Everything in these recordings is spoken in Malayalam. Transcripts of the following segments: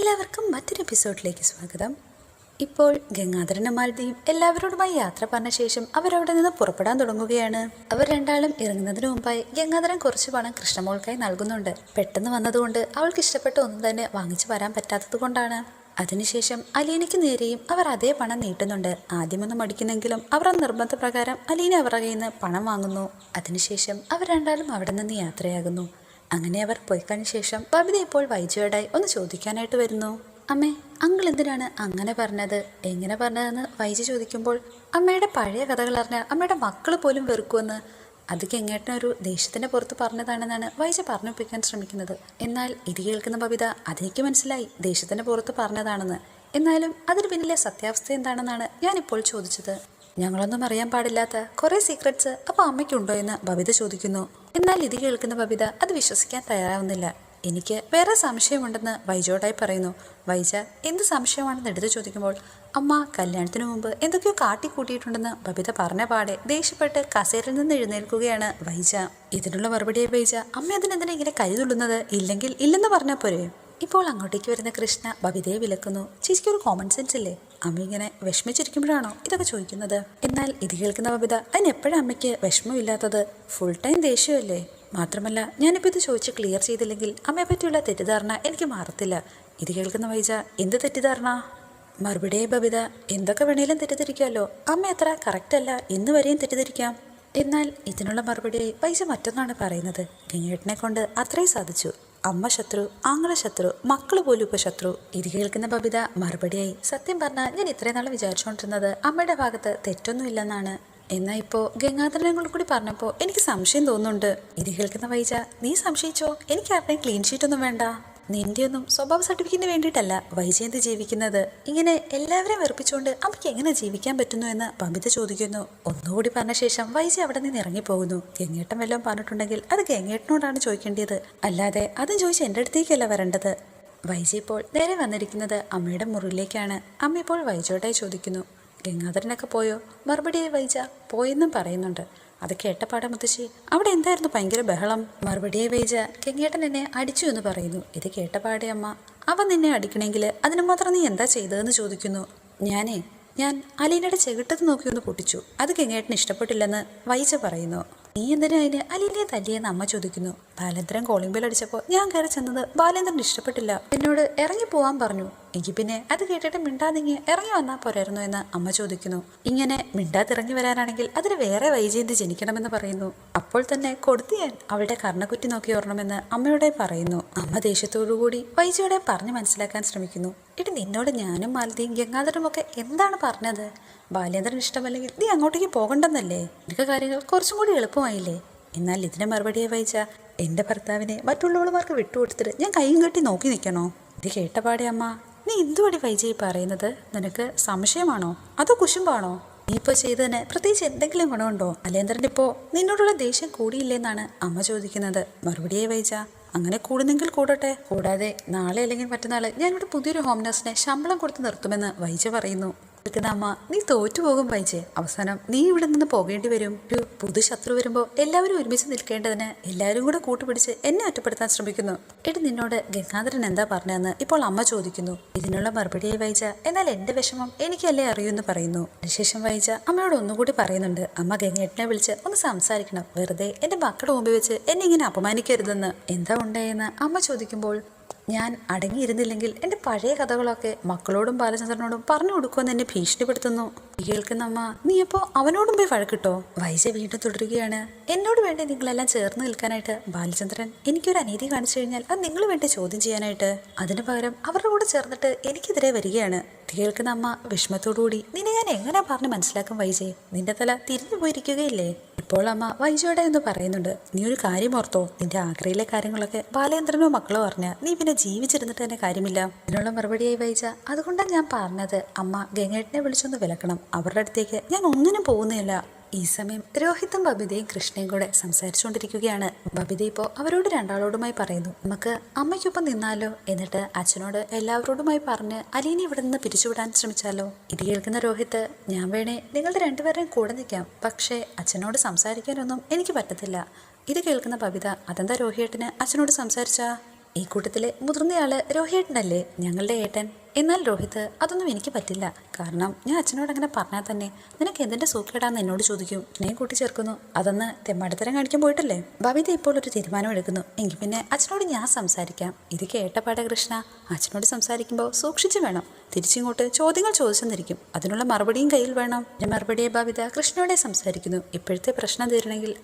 എല്ലാവർക്കും മറ്റൊരു എപ്പിസോഡിലേക്ക് സ്വാഗതം. ഇപ്പോൾ ഗംഗാധരനും മാലതിയും എല്ലാവരോടുമായി യാത്ര പറഞ്ഞ ശേഷം അവരവിടെ നിന്ന് പുറപ്പെടാൻ തുടങ്ങുകയാണ്. അവർ രണ്ടാളും ഇറങ്ങുന്നതിന് മുമ്പായി ഗംഗാധരൻ കുറച്ച് പണം കൃഷ്ണമോൾക്കായി നൽകുന്നുണ്ട്. പെട്ടെന്ന് വന്നതുകൊണ്ട് അവൾക്ക് ഇഷ്ടപ്പെട്ട ഒന്നും തന്നെ വാങ്ങിച്ചു വരാൻ പറ്റാത്തത് കൊണ്ടാണ്. അതിനുശേഷം അലീനയ്ക്ക് നേരെയും അവർ അതേ പണം നീട്ടുന്നുണ്ട്. ആദ്യമൊന്നും മടിക്കുന്നെങ്കിലും അവർ നിർബന്ധപ്രകാരം അലീന അവരുടെ കയ്യിൽ നിന്ന് പണം വാങ്ങുന്നു. അതിനുശേഷം അവർ രണ്ടാളും അവിടെ നിന്ന് യാത്രയാകുന്നു. അങ്ങനെ അവർ പോയിക്കഴിഞ്ഞ ശേഷം ബബിത ഇപ്പോൾ വൈജയോടായി ഒന്ന് ചോദിക്കാനായിട്ട് വരുന്നു. അമ്മേ അങ്കിൾ എന്തിനാണ് അങ്ങനെ പറഞ്ഞത്? എങ്ങനെ പറഞ്ഞതെന്ന് വൈജ ചോദിക്കുമ്പോൾ അമ്മയുടെ പഴയ കഥകൾ അറിഞ്ഞ അമ്മയുടെ മക്കൾ പോലും വെറുക്കുമെന്ന് അത് കെങ്ങേട്ടനൊരു ദേഷ്യത്തിന്റെ പുറത്ത് പറഞ്ഞതാണെന്നാണ് വൈജ പറഞ്ഞൊപ്പിക്കാൻ ശ്രമിക്കുന്നത്. എന്നാൽ ഇത് കേൾക്കുന്ന ബബിത അതെനിക്ക് മനസ്സിലായി ദേഷ്യത്തിന്റെ പുറത്ത് പറഞ്ഞതാണെന്ന്. എന്നാലും അതിന് പിന്നിലെ സത്യാവസ്ഥ എന്താണെന്നാണ് ഞാനിപ്പോൾ ചോദിച്ചത്. ഞങ്ങളൊന്നും അറിയാൻ പാടില്ലാത്ത കുറെ സീക്രട്സ് അപ്പൊ അമ്മയ്ക്കുണ്ടോ എന്ന് ബബിത ചോദിക്കുന്നു. എന്നാൽ ഇത് കേൾക്കുന്ന ബബിത അത് വിശ്വസിക്കാൻ തയ്യാറാവുന്നില്ല. എനിക്ക് വേറെ സംശയമുണ്ടെന്ന് വൈജോടായി പറയുന്നു. വൈജ എന്ത് സംശയമാണെന്ന് എടുത്തു ചോദിക്കുമ്പോൾ അമ്മ കല്യാണത്തിന് മുമ്പ് എന്തൊക്കെയോ കാട്ടിക്കൂട്ടിയിട്ടുണ്ടെന്ന് ബബിത പറഞ്ഞ പാടെ ദേഷ്യപ്പെട്ട് കസേരയിൽ നിന്ന് എഴുന്നേൽക്കുകയാണ് വൈജ. ഇതിനുള്ള മറുപടിയെ വൈജ അമ്മ അതിനെന്തിനാ ഇങ്ങനെ കരുതുള്ളുന്നത് ഇല്ലെങ്കിൽ ഇല്ലെന്ന് പറഞ്ഞാൽ പോരെ? ഇപ്പോൾ അങ്ങോട്ടേക്ക് വരുന്ന കൃഷ്ണ ബബിതയെ വിലക്കുന്നു. ചേച്ചിക്ക് ഒരു കോമൺ സെൻസ് ഇല്ലേ? അമ്മ ഇങ്ങനെ വിഷമിച്ചിരിക്കുമ്പോഴാണോ ഇതൊക്കെ ചോദിക്കുന്നത്? എന്നാൽ ഇത് കേൾക്കുന്ന ബബിത അതിന് എപ്പോഴും അമ്മയ്ക്ക് വിഷമമില്ലാത്തത്? Full time ദേഷ്യമല്ലേ? മാത്രമല്ല ഞാനിപ്പോൾ ഇത് ചോദിച്ച് ക്ലിയർ ചെയ്തില്ലെങ്കിൽ അമ്മയെ പറ്റിയുള്ള തെറ്റിദ്ധാരണ എനിക്ക് മാറത്തില്ല. ഇത് കേൾക്കുന്ന വൈജ എന്ത് തെറ്റിദ്ധാരണ? മറുപടിയെ ബബിത എന്തൊക്കെ വേണേലും തെറ്റിദ്ധരിക്കാമല്ലോ അമ്മ എത്ര കറക്റ്റ് അല്ല എന്ന് വരെയും തെറ്റിദ്ധരിക്കാം. എന്നാൽ ഇതിനുള്ള മറുപടി പൈസ മറ്റൊന്നാണ് പറയുന്നത്. ഗംഗേട്ടനെ കൊണ്ട് അത്രയും സാധിച്ചു. അമ്മ ശത്രു ആങ്ങള ശത്രു മക്കൾ പോലും ഇപ്പൊ ശത്രു. ഇത് കേൾക്കുന്ന ബബിത മറുപടിയായി. സത്യം പറഞ്ഞാൽ ഞാൻ ഇത്രയും നാൾ വിചാരിച്ചുകൊണ്ടിരുന്നത് അമ്മയുടെ ഭാഗത്ത് തെറ്റൊന്നുമില്ലെന്നാണ്. എന്നാ ഇപ്പോ ഗംഗാധരനെ കൂടി പറഞ്ഞപ്പോ എനിക്ക് സംശയം തോന്നുന്നുണ്ട്. ഇത് കേൾക്കുന്ന വൈജ നീ സംശയിച്ചോ? എനിക്ക് ആരുടെയും ക്ലീൻ ഷീറ്റ് ഒന്നും വേണ്ട. നിന്റെ ഒന്നും സ്വഭാവ സർട്ടിഫിക്കറ്റിന് വേണ്ടിയിട്ടല്ല വൈജയന്ത് ജീവിക്കുന്നത്. ഇങ്ങനെ എല്ലാവരെയും വെറുപ്പിച്ചുകൊണ്ട് അമ്മയ്ക്ക് എങ്ങനെ ജീവിക്കാൻ പറ്റുന്നു എന്ന് പമ്പിത ചോദിക്കുന്നു. ഒന്നുകൂടി പറഞ്ഞ ശേഷം വൈജി അവിടെ നിന്ന് ഇറങ്ങിപ്പോകുന്നു. ഗംഗേട്ടൻ വല്ലതും പറഞ്ഞിട്ടുണ്ടെങ്കിൽ അത് ഗംഗേട്ടനോടാണ് ചോദിക്കേണ്ടത് അല്ലാതെ അതും ചോദിച്ച് എന്റെ അടുത്തേക്കല്ല വരേണ്ടത്. വൈജി ഇപ്പോൾ നേരെ വന്നിരിക്കുന്നത് അമ്മയുടെ മുറിയിലേക്കാണ്. അമ്മ ഇപ്പോൾ വൈജോട്ടായി ചോദിക്കുന്നു ഗംഗാധരനൊക്കെ പോയോ? മറുപടി വൈജ പോയെന്നും പറയുന്നുണ്ട്. അത് കേട്ടപാടെ മുത്തശ്ശി അവിടെ എന്തായിരുന്നു ഭയങ്കര ബഹളം? മറുപടിയെ വൈജ കെങ്ങേട്ടൻ എന്നെ അടിച്ചു എന്ന് പറയുന്നു. ഇത് കേട്ടപാടെ അമ്മ അവൻ നിന്നെ അടിക്കണമെങ്കിൽ അതിനു മാത്രം നീ എന്താ ചെയ്തതെന്ന് ചോദിക്കുന്നു. ഞാനേ ഞാൻ അലീനയുടെ ചെകിട്ടത്ത് നോക്കിയൊന്ന് പൊട്ടിച്ചു. അത് കെങ്ങേട്ടന് ഇഷ്ടപ്പെട്ടില്ലെന്ന് വൈജ പറയുന്നു. നീ എന്തിനാ അതിന് അലീനയെ തല്ലിയെന്ന് അമ്മ ചോദിക്കുന്നു. ബാലേന്ദ്രൻ കോളിംഗ് ബെൽ അടിച്ചപ്പോൾ ഞാൻ കയറി ചെന്നത് ബാലേന്ദ്രൻ ഇഷ്ടപ്പെട്ടില്ല. എന്നോട് ഇറങ്ങി പോവാൻ പറഞ്ഞു. എങ്കിൽ പിന്നെ അത് കേട്ടിട്ട് മിണ്ടാതിങ്ങി ഇറങ്ങി വന്നാൽ പോരായിരുന്നു എന്ന് അമ്മ ചോദിക്കുന്നു. ഇങ്ങനെ മിണ്ടാതിറങ്ങി വരാനാണെങ്കിൽ അതിന് വേറെ വൈജയന്തി ജനിക്കണമെന്ന് പറയുന്നു. അപ്പോൾ തന്നെ കൊടുത്തിയാൻ അവളുടെ കർണക്കുറ്റി നോക്കി ഓർണമെന്ന് അമ്മയോടെ പറയുന്നു. അമ്മ ദേഷ്യത്തോടുകൂടി വൈജയോടെ പറഞ്ഞു മനസ്സിലാക്കാൻ ശ്രമിക്കുന്നു. ഇടി നിന്നോട് ഞാനും മാലതിയും ഗംഗാധരനും ഒക്കെ എന്താണ് പറഞ്ഞത്? ബാലേന്ദ്രൻ ഇഷ്ടമല്ലെങ്കിൽ നീ അങ്ങോട്ടേക്ക് പോകണ്ടെന്നല്ലേ? എനിക്ക് കാര്യങ്ങൾ കുറച്ചും കൂടി എളുപ്പമായില്ലേ? എന്നാൽ ഇതിനെ മറുപടിയെ വായിച്ച എന്റെ ഭർത്താവിനെ മറ്റുള്ളവളുമാർക്ക് വിട്ടുകൊടുത്തിട്ട് ഞാൻ കൈയും കെട്ടി നോക്കി നിൽക്കണോ? ഇത് കേട്ടപാടെ അമ്മ നീ എന്തുവടി വൈജയി പറയുന്നത്? നിനക്ക് സംശയമാണോ? അതോ കുശുമ്പാണോ? നീ ഇപ്പോൾ ചെയ്തതിന് പ്രത്യേകിച്ച് എന്തെങ്കിലും ഗുണമുണ്ടോ? അലേന്ദ്രൻ ഇപ്പോൾ നിന്നോടുള്ള ദേഷ്യം കൂടിയില്ലെന്നാണ് അമ്മ ചോദിക്കുന്നത്. മറുപടിയെ വൈജ അങ്ങനെ കൂടുന്നെങ്കിൽ കൂടട്ടെ. കൂടാതെ നാളെ അല്ലെങ്കിൽ മറ്റന്നാൾ ഞാനിവിടെ പുതിയൊരു ഹോം നഴ്സിനെ ശമ്പളം കൊടുത്ത് നിർത്തുമെന്ന് വൈജ പറയുന്നു. അമ്മ നീ തോറ്റു തോറ്റുപോകും പൈച്ചേ. അവസാനം നീ ഇവിടെ നിന്ന് പോകേണ്ടി വരും. ഒരു പുതു ശത്രു വരുമ്പോൾ എല്ലാവരും ഒരുമിച്ച് നിൽക്കേണ്ടതിന് എല്ലാവരും കൂടെ കൂട്ടുപിടിച്ച് എന്നെ ഒറ്റപ്പെടുത്താൻ ശ്രമിക്കുന്നു. എടി നിന്നോട് ഗംഗാധരൻ എന്താ പറഞ്ഞതെന്ന് ഇപ്പോൾ അമ്മ ചോദിക്കുന്നു. ഇതിനുള്ള മറുപടിയായി വായിച്ച എന്നാൽ എന്റെ വിഷമം എനിക്കല്ലേ അറിയൂ എന്ന് പറയുന്നു. അതിനുശേഷം വായിച്ച അമ്മയോട് ഒന്നുകൂടി പറയുന്നുണ്ട്. അമ്മ ഗംഗേട്ടനെ വിളിച്ച് ഒന്ന് സംസാരിക്കണം. വെറുതെ എന്റെ മക്കളുടെ മുമ്പിൽ വെച്ച് എന്നെ ഇങ്ങനെ അപമാനിക്കരുതെന്ന്. എന്താ ഉണ്ടായെന്ന്? അമ്മ ചോദിക്കുമ്പോൾ ഞാൻ അടങ്ങിയിരുന്നില്ലെങ്കിൽ എന്റെ പഴയ കഥകളൊക്കെ മക്കളോടും ബാലചന്ദ്രനോടും പറഞ്ഞു കൊടുക്കുമെന്ന് എന്നെ ഭീഷണിപ്പെടുത്തുന്നു. കേൾക്കുന്ന അമ്മ നീ അപ്പോൾ അവനോടും പോയി വഴക്കിട്ടോ? വൈജ വീണ്ടും തുടരുകയാണ്. എന്നോട് വേണ്ടി നിങ്ങളെല്ലാം ചേർന്ന് നിൽക്കാനായിട്ട്? ബാലചന്ദ്രൻ എനിക്കൊരു അനീതി കാണിച്ചു കഴിഞ്ഞാൽ അത് നിങ്ങൾ വേണ്ടി ചോദ്യം ചെയ്യാനായിട്ട്? അതിനു പകരം അവരുടെ കൂടെ ചേർന്നിട്ട് എനിക്കെതിരെ വരികയാണ്. കേൾക്കുന്ന അമ്മ വിഷമത്തോടുകൂടി നിന്നെ ഞാൻ എങ്ങനെ പറഞ്ഞ് മനസ്സിലാക്കും വൈജെ? നിന്റെ തല തിരിഞ്ഞു പോയിരിക്കുകയില്ലേ? ഇപ്പോൾ അമ്മ വൈജയോടെ എന്ന് പറയുന്നുണ്ട്. നീ ഒരു കാര്യം ഓർത്തോ? നിന്റെ ആഗ്രയിലെ കാര്യങ്ങളൊക്കെ ബാലേന്ദ്രനോ മക്കളോ പറഞ്ഞ നീ പിന്നെ ജീവിച്ചിരുന്നിട്ട് തന്നെ കാര്യമില്ല. ഇതിനുള്ള മറുപടിയായി വൈജ അതുകൊണ്ടാണ് ഞാൻ പറഞ്ഞത്. അമ്മ ഗംഗേട്ടനെ വിളിച്ചൊന്ന് വിലക്കണം. അവരുടെ അടുത്തേക്ക് ഞാൻ ഒന്നിനും പോകുന്നില്ല ഈ സമയം രോഹിത്തും ബബിതയും കൃഷ്ണയും കൂടെ സംസാരിച്ചുകൊണ്ടിരിക്കുകയാണ്. ബബിത ഇപ്പോൾ അവരോട് രണ്ടാളോടുമായി പറയുന്നു. നമുക്ക് അമ്മയ്ക്കൊപ്പം നിന്നാലോ? എന്നിട്ട് അച്ഛനോട് എല്ലാവരോടുമായി പറഞ്ഞ് അലീനെ ഇവിടെ നിന്ന് പിരിച്ചുവിടാൻ ശ്രമിച്ചാലോ? ഇത് കേൾക്കുന്ന രോഹിത് ഞാൻ വേണേ നിങ്ങളുടെ രണ്ടുപേരെയും കൂടെ നിൽക്കാം. പക്ഷേ അച്ഛനോട് സംസാരിക്കാനൊന്നും എനിക്ക് പറ്റത്തില്ല. ഇത് കേൾക്കുന്ന ബബിത അതെന്താ രോഹിയേട്ടന് അച്ഛനോട് സംസാരിച്ചാ? ഈ കൂട്ടത്തിലെ മുതിർന്നയാൾ രോഹിയേട്ടനല്ലേ ഞങ്ങളുടെ ഏട്ടൻ? എന്നാൽ രോഹിത് അതൊന്നും എനിക്ക് പറ്റില്ല. കാരണം ഞാൻ അച്ഛനോട് അങ്ങനെ പറഞ്ഞാൽ തന്നെ നിനക്ക് എന്തിന്റെ സൂക്കേടാന്ന് എന്നോട് ചോദിക്കും. ഞാൻ കൂട്ടിച്ചേർക്കുന്നു അതൊന്ന് തെമ്മാടിത്തരം കാണിക്കാൻ പോയിട്ടല്ലേ? ഭവിത ഇപ്പോൾ ഒരു തീരുമാനം എടുക്കുന്നു. എങ്കിൽ പിന്നെ അച്ഛനോട് ഞാൻ സംസാരിക്കാം. ഇത് കേട്ടപാടെ കൃഷ്ണ അച്ഛനോട് സംസാരിക്കുമ്പോൾ സൂക്ഷിച്ചു വേണം. തിരിച്ചിങ്ങോട്ട് ചോദ്യങ്ങൾ ചോദിച്ചെന്നിരിക്കും. അതിനുള്ള മറുപടിയും കയ്യിൽ വേണം. ഞാൻ മറുപടിയെ ഭവിത കൃഷ്ണയോടെ സംസാരിക്കുന്നു. ഇപ്പോഴത്തെ പ്രശ്നം തീരണമെങ്കിൽ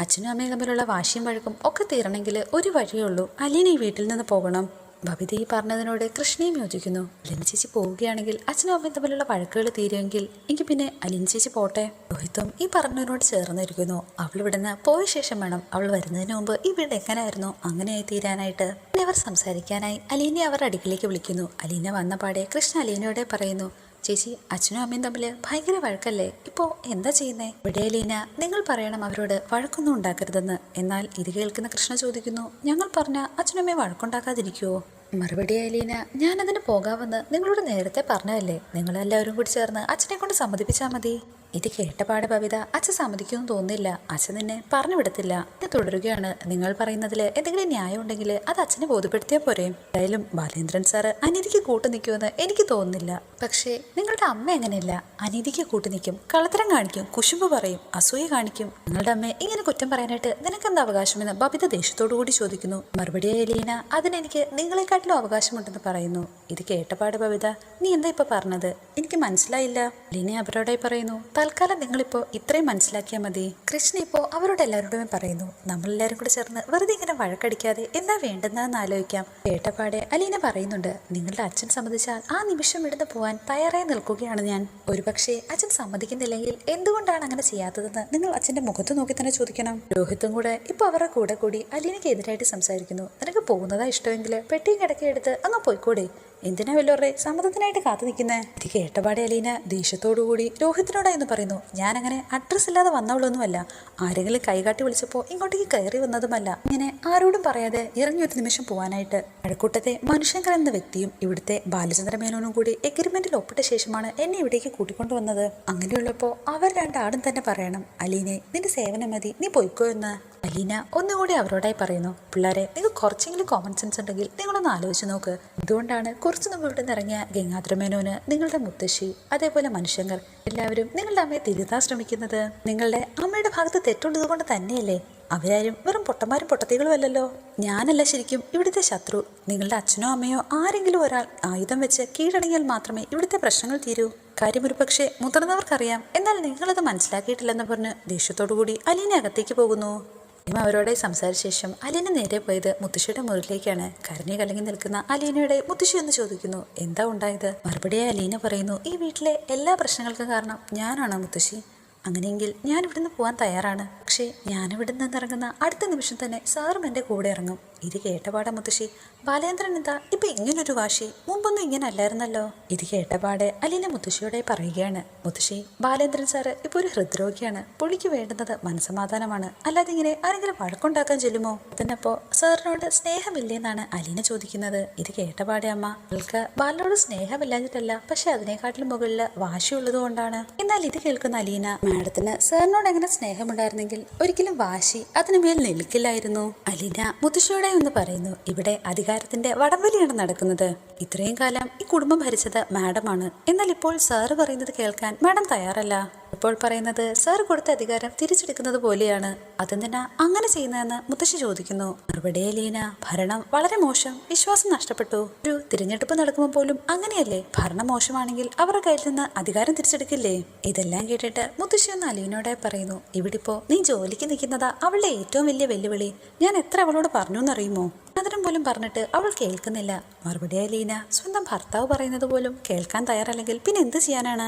അച്ഛനും അമ്മയും തമ്മിലുള്ള വാശിയും വഴക്കും ഒക്കെ തീരണമെങ്കിൽ ഒരു വഴിയേ ഉള്ളൂ. അലീന ഈ വീട്ടിൽ നിന്ന് പോകണം. ബബിത ഈ പറഞ്ഞതിനോട് കൃഷ്ണയും യോജിക്കുന്നു. അലിന ചേച്ചി പോവുകയാണെങ്കിൽ അച്ഛനും അമ്മയും തമ്മിലുള്ള വഴക്കുകൾ തീരുമെങ്കിൽ എനിക്ക് പിന്നെ അലിന ചേച്ചി പോട്ടെ. രോഹിത്തും ഈ പറഞ്ഞതിനോട് ചേർന്നിരിക്കുന്നു. അവൾ ഇവിടുന്ന് പോയ ശേഷം വേണം അവൾ വരുന്നതിന് മുമ്പ് ഈ വീട് എങ്ങനെയായിരുന്നു അങ്ങനെയായി തീരാനായിട്ട്. പിന്നെ അവർ സംസാരിക്കാനായി അലീനെ അവർ അടുക്കിലേക്ക് വിളിക്കുന്നു. അലീന വന്ന പാടെ കൃഷ്ണ അലീനയോടെ പറയുന്നു ചേച്ചി അച്ഛനും അമ്മയും തമ്മിൽ ഭയങ്കര വഴക്കല്ലേ? ഇപ്പോൾ എന്താ ചെയ്യുന്നേ? ഇവിടെ ലീന? നിങ്ങൾ പറയണം അവരോട് വഴക്കൊന്നും ഉണ്ടാക്കരുതെന്ന്. എന്നാൽ ഇത് കേൾക്കുന്ന കൃഷ്ണ ചോദിക്കുന്നു ഞങ്ങൾ പറഞ്ഞ അച്ഛനും അമ്മയും വഴക്കുണ്ടാക്കാതിരിക്കുവോ? മറുപടിയായി ലീന ഞാനതിന് പോകാമെന്ന് നിങ്ങളോട് നേരത്തെ പറഞ്ഞതല്ലേ? നിങ്ങളെല്ലാവരും കൂടി ചേർന്ന് അച്ഛനെ കൊണ്ട് സമ്മതിപ്പിച്ചാൽ മതി. ഇത് കേട്ടപാട് ഭവിത അച്ഛൻ സമ്മതിക്കുമെന്ന് തോന്നുന്നില്ല. അച്ഛൻ നിന്നെ പറഞ്ഞു വിടത്തില്ല ഇത് തുടരുകയാണ്. നിങ്ങൾ പറയുന്നതിൽ എന്തെങ്കിലും ന്യായം ഉണ്ടെങ്കിൽ അത് അച്ഛനെ ബോധ്യപ്പെടുത്തിയാൽ പോരെ. എന്തായാലും ബാലേന്ദ്രൻ സാറ് അനീതിക്ക് കൂട്ടു നിൽക്കുമെന്ന് എനിക്ക് തോന്നുന്നില്ല. പക്ഷേ നിങ്ങളുടെ അമ്മ എങ്ങനെയല്ല? അനീതിക്ക് കൂട്ടു നിൽക്കും കള്ളത്തരം കാണിക്കും. കുശുമ്പ് പറയും. അസൂയ കാണിക്കും. നിങ്ങളുടെ അമ്മയെ ഇങ്ങനെ കുറ്റം പറയാനായിട്ട് നിനക്കെന്താ അവകാശമെന്ന് ബബിത ദേഷ്യത്തോടു കൂടി ചോദിക്കുന്നു. മറുപടിയായി ലീന അതിനെനിക്ക് നിങ്ങളെക്കാട്ടിലും അവകാശമുണ്ടെന്ന് പറയുന്നു. ഇത് കേട്ടപാട് ബബിത നീ എന്താ ഇപ്പൊ പറഞ്ഞത്? എനിക്ക് മനസ്സിലായില്ല. ലീന അവരോടായി പറയുന്നു തൽക്കാലം നിങ്ങളിപ്പോൾ ഇത്രയും മനസ്സിലാക്കിയാൽ മതി. കൃഷ്ണ ഇപ്പോൾ അവരോട് എല്ലാവരോടും പറയുന്നു. നമ്മളെല്ലാവരും കൂടെ ചേർന്ന് വെറുതെ ഇങ്ങനെ വഴക്കടിക്കാതെ എന്താ വേണ്ടെന്നതെന്ന് ആലോചിക്കാം. കേട്ടപാടെ അലീന പറയുന്നുണ്ട് നിങ്ങളുടെ അച്ഛൻ സമ്മതിച്ചാൽ ആ നിമിഷം ഇവിടുന്ന് പോകാൻ തയ്യാറായി നിൽക്കുകയാണ് ഞാൻ. ഒരുപക്ഷെ അച്ഛൻ സമ്മതിക്കുന്നില്ലെങ്കിൽ എന്തുകൊണ്ടാണ് അങ്ങനെ ചെയ്യാത്തതെന്ന് നിങ്ങൾ അച്ഛന്റെ മുഖത്ത് നോക്കി തന്നെ ചോദിക്കണം. രോഹിത്തും കൂടെ ഇപ്പൊ അവരുടെ കൂടെ കൂടി അലീനയ്ക്ക് എതിരായിട്ട് സംസാരിക്കുന്നു. നിനക്ക് പോകുന്നതാ ഇഷ്ടമെങ്കിൽ പെട്ടിയും കിടക്കിയെടുത്ത് അങ്ങ് പോയിക്കൂടെ? എന്തിനാ വല്ലവരുടെ സമ്മതത്തിനായിട്ട് കാത്തു നിൽക്കുന്നേ? ഇത് കേട്ടപാടെ അലീന ദേഷ്യത്തോടുകൂടി രോഹിത്തിനോടായെന്ന് പറയുന്നു ഞാനങ്ങനെ അങ്ങനെ അഡ്രസ് ഇല്ലാതെ വന്നവളൊന്നുമല്ല. ആരെങ്കിലും കൈകാട്ടി വിളിച്ചപ്പോൾ ഇങ്ങോട്ടേക്ക് കയറി വന്നതുമല്ല. ഇങ്ങനെ ആരോടും പറയാതെ ഇറങ്ങി ഒരു നിമിഷം പോവാനായിട്ട്. അഴക്കൂട്ടത്തെ മനുഷ്യങ്കർ എന്ന വ്യക്തിയും ഇവിടുത്തെ ബാലചന്ദ്ര മേനോനും കൂടി എഗ്രിമെന്റിൽ ഒപ്പിട്ട ശേഷമാണ് എന്നെ ഇവിടേക്ക് കൂട്ടിക്കൊണ്ടുവന്നത് അങ്ങനെയുള്ളപ്പോൾ അവർ രണ്ടാടും തന്നെ പറയണം അലീനെ നിന്റെ സേവനം മതി. നീ പോയിക്കോ എന്ന്. അലീന ഒന്നുകൂടി അവരോടായി പറയുന്നു. പിള്ളേരെ നിങ്ങൾ കുറച്ചെങ്കിലും കോമൺ സെൻസ് ഉണ്ടെങ്കിൽ നിങ്ങളൊന്ന് ആലോചിച്ച് നോക്ക്. എന്തുകൊണ്ടാണ് കുറച്ച് മുമ്പ് ഇവിടെ നിറങ്ങിയ ഗംഗാധരമേനോന് നിങ്ങളുടെ മുത്തശ്ശി അതേപോലെ മനുഷ്യങ്ങൾ എല്ലാവരും നിങ്ങളുടെ അമ്മയെ തിരുത്താൻ ശ്രമിക്കുന്നത്. നിങ്ങളുടെ അമ്മയുടെ ഭാഗത്ത് തെറ്റുള്ളത് കൊണ്ട് തന്നെയല്ലേ? അവരാരും വെറും പൊട്ടന്മാരും പൊട്ടത്തികളും അല്ലല്ലോ. ഞാനല്ല ശരിക്കും ഇവിടുത്തെ ശത്രു. നിങ്ങളുടെ അച്ഛനോ അമ്മയോ ആരെങ്കിലും ഒരാൾ ആയുധം വെച്ച് കീഴടങ്ങിയാൽ മാത്രമേ ഇവിടുത്തെ പ്രശ്നങ്ങൾ തീരൂ. കാര്യം ഒരു പക്ഷേ മുതിർന്നവർക്കറിയാം. എന്നാൽ നിങ്ങളത് മനസ്സിലാക്കിയിട്ടില്ലെന്ന് പറഞ്ഞ് ദേഷ്യത്തോടുകൂടി അലീന അകത്തേക്ക് പോകുന്നു. ഇമ്മ അവരോടെ സംസാരിച്ച ശേഷം അലീന നേരെ പോയത് മുത്തശ്ശിയുടെ മുറിയിലേക്കാണ്. കരഞ്ഞു കലങ്ങി നിൽക്കുന്ന അലീനയുടെ മുത്തശ്ശി എന്ന് ചോദിക്കുന്നു എന്താ ഉണ്ടായത്? മറുപടിയായി അലീന പറയുന്നു ഈ വീട്ടിലെ എല്ലാ പ്രശ്നങ്ങൾക്കും കാരണം ഞാനാണ് മുത്തശ്ശി? അങ്ങനെയെങ്കിൽ ഞാൻ ഇവിടുന്ന് പോകാൻ തയ്യാറാണ്. പക്ഷേ ഞാൻ ഇവിടുന്ന് നിന്നിറങ്ങുന്ന അടുത്ത നിമിഷം തന്നെ സാറും എന്റെ കൂടെ ഇറങ്ങും. ഇത് കേട്ടപാടെ മുത്തശ്ശി ബാലേന്ദ്രൻ എന്താ? ഇപ്പൊ ഇങ്ങനൊരു വാശി. മുമ്പൊന്നും ഇങ്ങനെ അല്ലായിരുന്നല്ലോ ഇത് കേട്ടപാടെ അലീന മുത്തശ്ശിയോടെ പറയുകയാണ്. മുത്തശ്ശി ബാലേന്ദ്രൻ സാറ് ഇപ്പൊ ഒരു ഹൃദ്രോഗിയാണ്. പുള്ളിക്ക് വേണ്ടുന്നത് മനസമാധാനമാണ് അല്ലാതെ ഇങ്ങനെ ആരെങ്കിലും വഴക്കുണ്ടാക്കാൻ ചെല്ലുമോ? അതിനപ്പോ സാറിനോട് സ്നേഹമില്ലെന്നാണ് അലീന ചോദിക്കുന്നത്. ഇത് കേട്ടപാടെ അമ്മ അവൾക്ക് ബാലനോട് സ്നേഹമില്ലാഞ്ഞിട്ടല്ല. പക്ഷെ അതിനേക്കാട്ടിലും മുകളിൽ വാശിയുള്ളത് കൊണ്ടാണ്. എന്നാൽ ഇത് കേൾക്കുന്ന അലീന മാഡത്തിന് സാറിനോട് എങ്ങനെ സ്നേഹമുണ്ടായിരുന്നെങ്കിൽ ഒരിക്കലും വാശി അതിനു മേൽ നിൽക്കില്ലായിരുന്നു. അലീന മുത്തശ്ശിയോടെ എന്ന് പറയുന്നു ഇവിടെ അധികാരത്തിന്റെ വടംവലിയാണ് നടക്കുന്നത്. ഇത്രയും കാലം ഈ കുടുംബം ഭരിച്ചത് മാഡമാണ്. എന്നാൽ ഇപ്പോൾ സാറ് പറയുന്നത് കേൾക്കാൻ മാഡം തയ്യാറല്ല. ഇപ്പോൾ പറയുന്നത് സാർ കൊടുത്ത അധികാരം തിരിച്ചെടുക്കുന്നത് പോലെയാണ്. അതെന്തിനാ അങ്ങനെ ചെയ്യുന്നതെന്ന് മുത്തശ്ശി ചോദിക്കുന്നു. മറുപടിയെ ലീന ഭരണം വളരെ മോശം. വിശ്വാസം നഷ്ടപ്പെട്ടു. ഒരു തിരഞ്ഞെടുപ്പ് നടക്കുമ്പോൾ പോലും അങ്ങനെയല്ലേ? ഭരണം മോശമാണെങ്കിൽ അവരുടെ കയ്യിൽ നിന്ന് അധികാരം തിരിച്ചെടുക്കില്ലേ? ഇതെല്ലാം കേട്ടിട്ട് മുത്തശ്ശി ഒന്ന് അലീനോടെ പറയുന്നു. ഇവിടിപ്പോ നീ ജോലിക്ക് നിൽക്കുന്നതാ അവളുടെ ഏറ്റവും വലിയ വെല്ലുവിളി. ഞാൻ എത്ര അവളോട് പറഞ്ഞു എന്നറിയുമോ അതിനും പോലും പറഞ്ഞിട്ട് അവൾ കേൾക്കുന്നില്ല. മറുപടി ലീന സ്വന്തം ഭർത്താവ് പറയുന്നത് പോലും കേൾക്കാൻ തയ്യാറല്ലെങ്കിൽ പിന്നെ എന്ത് ചെയ്യാനാണ്?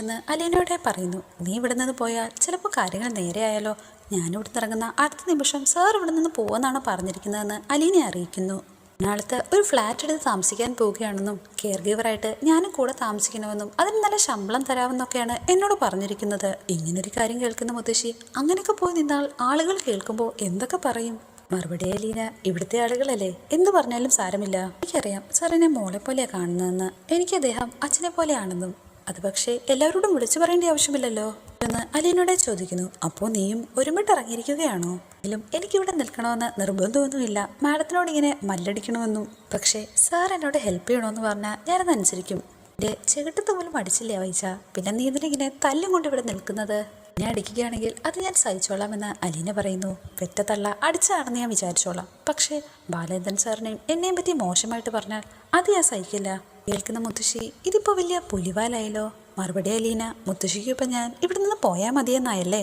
ഒന്ന് അലീനയോടെ പറയുന്നു നീ ഇവിടെ നിന്ന് പോയാൽ ചിലപ്പോൾ കാര്യങ്ങൾ നേരെയായാലോ ഞാൻ ഇവിടെ ഇറങ്ങുന്ന അടുത്ത നിമിഷം സാർ ഇവിടെ നിന്ന് പോവെന്നാണ് പറഞ്ഞിരിക്കുന്നതെന്ന് അലീനെ അറിയിക്കുന്നു. നാളത്തെ ഒരു ഫ്ലാറ്റ് എടുത്ത് താമസിക്കാൻ പോവുകയാണെന്നും കെയർ ഗീവറായിട്ട് ഞാനും കൂടെ താമസിക്കണമെന്നും അതിന് നല്ല ശമ്പളം തരാമെന്നൊക്കെയാണ് എന്നോട് പറഞ്ഞിരിക്കുന്നത്. ഇങ്ങനൊരു കാര്യം കേൾക്കുന്ന മുത്തശ്ശി അങ്ങനെയൊക്കെ പോയി നിന്നാൽ ആളുകൾ കേൾക്കുമ്പോൾ എന്തൊക്കെ പറയും? മറുപടി ലീന ഇവിടുത്തെ ആളുകളല്ലേ? എന്ത് പറഞ്ഞാലും സാരമില്ല. എനിക്കറിയാം എന്നെ മോളെ പോലെയാ കാണുന്നതെന്ന്. എനിക്ക് അദ്ദേഹം അച്ഛനെ പോലെയാണെന്നും. അത് പക്ഷേ എല്ലാവരോടും വിളിച്ചു പറയേണ്ട ആവശ്യമില്ലല്ലോ എന്ന് അലീനോടെ ചോദിക്കുന്നു. അപ്പോ നീയും ഒരുമിട്ട് ഇറങ്ങിയിരിക്കുകയാണോ? എങ്കിലും എനിക്കിവിടെ നിൽക്കണമെന്ന് നിർബന്ധമൊന്നുമില്ല മാഡത്തിനോട് ഇങ്ങനെ മല്ലടിക്കണമെന്നും. പക്ഷേ സാർ എന്നോട് ഹെൽപ്പ് ചെയ്യണമെന്ന് പറഞ്ഞാൽ ഞാനത് അനുസരിക്കും. എന്റെ ചെകിട്ടത്ത് പോലും അടിച്ചില്ലേ വൈച്ച പിന്നെ നീ ഇതിലിങ്ങനെ തല്ലും കൊണ്ട് ഇവിടെ നിൽക്കുന്നത്? എന്നെ അടിക്കുകയാണെങ്കിൽ അത് ഞാൻ സഹിച്ചോളാമെന്ന് അലീന പറയുന്നു. പെറ്റത്തള്ള അടിച്ചാണെന്ന് ഞാൻ വിചാരിച്ചോളാം. പക്ഷേ ബാലേന്ദ്രൻ സാറിനെയും എന്നെയും പറ്റി മോശമായിട്ട് പറഞ്ഞാൽ അത് ഞാൻ സഹിക്കില്ല. കേൾക്കുന്ന മുത്തശ്ശി ഇതിപ്പോൾ വലിയ പുലിവാലായല്ലോ. മറുപടി അലീന മുത്തശ്ശിക്കൊപ്പം ഞാൻ ഇവിടെ നിന്ന് പോയാൽ മതിയെന്നായല്ലേ?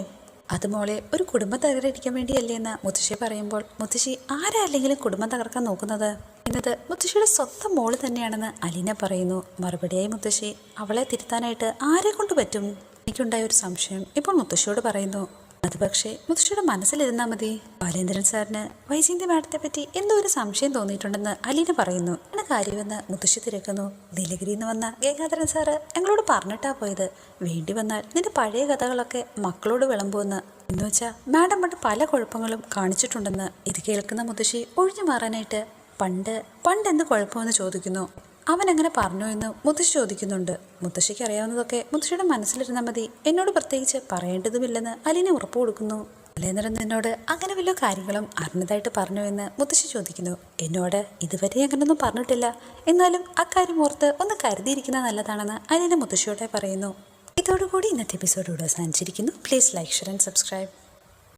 അത് മോളെ ഒരു കുടുംബം തകരടിക്കാൻ വേണ്ടിയല്ലേ എന്ന് മുത്തശ്ശി പറയുമ്പോൾ മുത്തശ്ശി ആരല്ലെങ്കിലും കുടുംബം തകർക്കാൻ നോക്കുന്നത്? എന്നത് മുത്തശ്ശിയുടെ സ്വന്തം മോൾ തന്നെയാണെന്ന് അലീന പറയുന്നു. മറുപടിയായി മുത്തശ്ശി അവളെ തിരുത്താനായിട്ട് ആരെ കൊണ്ട് പറ്റും? എനിക്കുണ്ടായ ഒരു സംശയം ഇപ്പോൾ മുത്തശ്ശിയോട് പറയുന്നു. അത് പക്ഷേ മുത്തശ്ശിയുടെ മനസ്സിലിരുന്നാൽ മതി. ബാലേന്ദ്രൻ സാറിന് വൈജയന്തി മാഡത്തെ പറ്റി എന്തോ ഒരു സംശയം തോന്നിയിട്ടുണ്ടെന്ന് അലീന പറയുന്നു. എന്ന കാര്യമെന്ന് മുത്തശ്ശി തിരക്കുന്നു. നീലഗിരിയിൽ നിന്ന് വന്ന ഗംഗാധരൻ സാറ് ഞങ്ങളോട് പറഞ്ഞിട്ടാ പോയത്. വേണ്ടി വന്നാൽ നിന്റെ പഴയ കഥകളൊക്കെ മക്കളോട് വിളമ്പുമെന്ന്. എന്ന് വെച്ചാൽ മാഡം പണ്ട് പല കുഴപ്പങ്ങളും കാണിച്ചിട്ടുണ്ടെന്ന് ഇത് കേൾക്കുന്ന മുത്തശ്ശി ഒഴിഞ്ഞു മാറാനായിട്ട് പണ്ട് പണ്ട് എന്ത് കുഴപ്പമെന്ന് ചോദിക്കുന്നു. അവൻ അങ്ങനെ പറഞ്ഞു എന്ന് മുത്തശ്ശി ചോദിക്കുന്നുണ്ട്. മുത്തശ്ശിക്ക് അറിയാവുന്നതൊക്കെ മുത്തശ്ശിയുടെ മനസ്സിലിരുന്ന മതി. എന്നോട് പ്രത്യേകിച്ച് പറയേണ്ടതുമില്ലെന്ന് അലീന ഉറപ്പ് കൊടുക്കുന്നു. അലേന്ദ്രൻ നിന്നോട് അങ്ങനെ വല്ല കാര്യങ്ങളും അറിഞ്ഞതായിട്ട് പറഞ്ഞു എന്ന് മുത്തശ്ശി ചോദിക്കുന്നു. എന്നോട് ഇതുവരെ അങ്ങനെയൊന്നും പറഞ്ഞിട്ടില്ല. എന്നാലും അക്കാര്യം ഓർത്ത് ഒന്ന് കരുതിയിരിക്കുന്നത് നല്ലതാണെന്ന് അലീന മുത്തശ്ശിയോടെ പറയുന്നു. ഇതോടുകൂടി ഇന്നത്തെ എപ്പിസോഡ് ഇവിടെ അവസാനിച്ചിരിക്കുന്നു. Please like share and subscribe